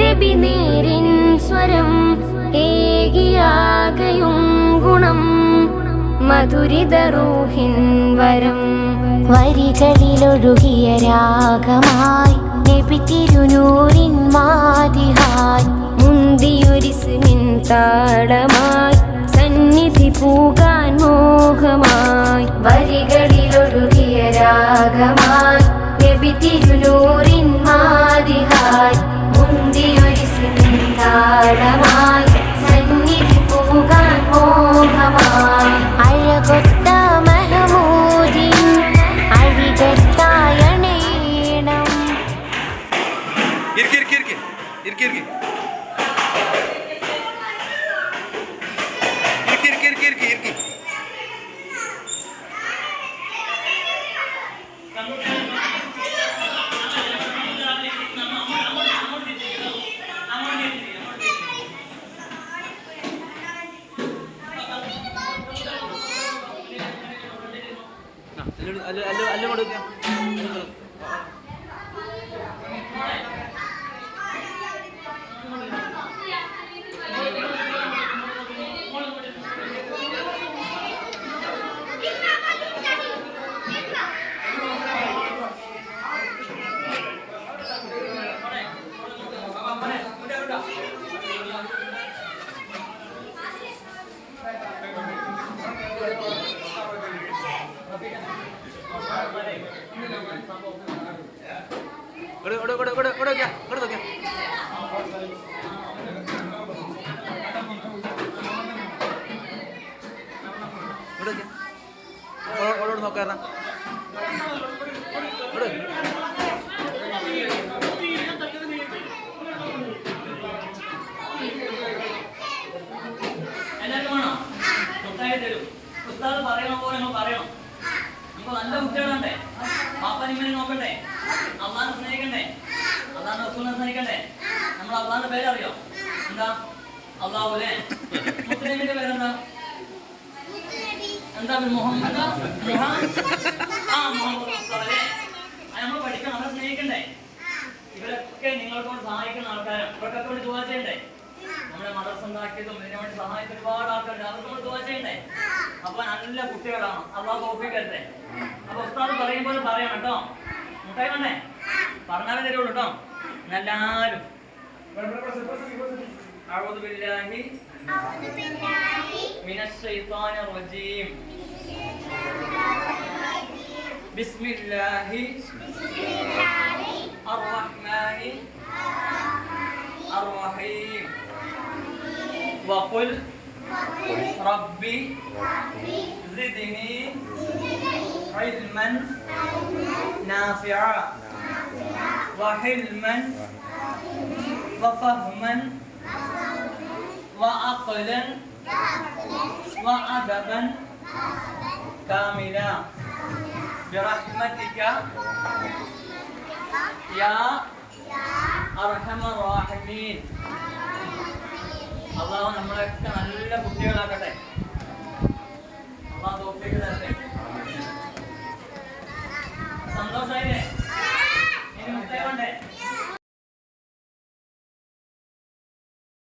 നബി നേരിൻ സ്വരം ഏകിയാകയും ഗുണം. മധുരിത റൂഹിൻ വരം വരികളിലൊഴുകിയ രാഗമായി നബി തിരുനൂറിൻ മാതിഹായി മുന്തിയൊരിസിനിൻ താളമായി സന്നിധി പൂകാൻ മോഹമായി വരികളിലൊഴുകിയ രാഗമായി നബി തിരുനൂറിൻ അല്ല അല്ല അല്ല കൊടുക്കാം ഇവിടെ ഇവിടെ ഇവിടെ ഇവിടെ ഇവിടെ നോക്കിയാ ഇവിടെ നോക്കിയാ. ഇവിടെ നോക്കിയാ. ഓ- ഓളോട് നോക്കാറാ ഇവിടെ എല്ലാവർക്കും വേണോ. ഉസ്താദ് പറയണ പോലെ നിങ്ങൾ പറയണം. നമുക്ക് നല്ല കുട്ടികളുണ്ടേ പാപ്പനിമ്മനെ നോക്കണ്ടേ? അള്ളാനെ സ്നേഹിക്കണ്ടേ? അള്ളാന്റെ റസൂലിനെ സ്നേഹിക്കണ്ടേ? നമ്മൾ അള്ളാന്റെ പേരറിയോ? എന്താ? അള്ളാഹുലെ മുസ്ലിമിന്റെ പേരെന്താ? എന്താ? മുഹമ്മദ്? ആ മുഹമ്മദ് നമ്മൾ പഠിക്കണം അവരെ സ്നേഹിക്കണ്ടേ? ഇവരൊക്കെ നിങ്ങളെക്കൊണ്ട് സഹായിക്കുന്ന ആൾക്കാരാണ്. ഇവർക്കൊക്കെ വേണ്ടി ദുവാ ചെയ്യണ്ടേ? നമ്മുടെ മദർസ ഉണ്ടാക്കിയതും ഇതിനു വേണ്ടി സഹായിച്ച ഒരുപാട് ആൾക്കാരുണ്ട്. അവർക്ക് കൊണ്ട് ദുവാ ചെയ്യണ്ടേ? അപ്പൊ നല്ല കുട്ടികളാണ് അള്ളാഹ് തോപ്പിക്കരുതേ അപ്പൊ ഉസ്താദ് പറയുമ്പോൾ പറയണം കേട്ടോ മുട്ടായി വേണ്ടേ പറഞ്ഞാലേ തരുള്ളൂ കേട്ടോ എല്ലാരും أعوذ بالله من الشيطان الرجيم بسم الله الرحمن الرحيم وقل ربي زدني علما نافعا وحلما وفهما وعقلا وأدبا كاملا. برحمتك يا أرحم الراحمين. അള്ളാഹു നമ്മളെയൊക്കെ നല്ല കുട്ടികളാക്കട്ടെ. അള്ളാഹു തോപ്പിലേക്ക് തരട്ടെ. സന്തോഷമായില്ലേ ഇനി മുട്ടേ കൊണ്ടേ.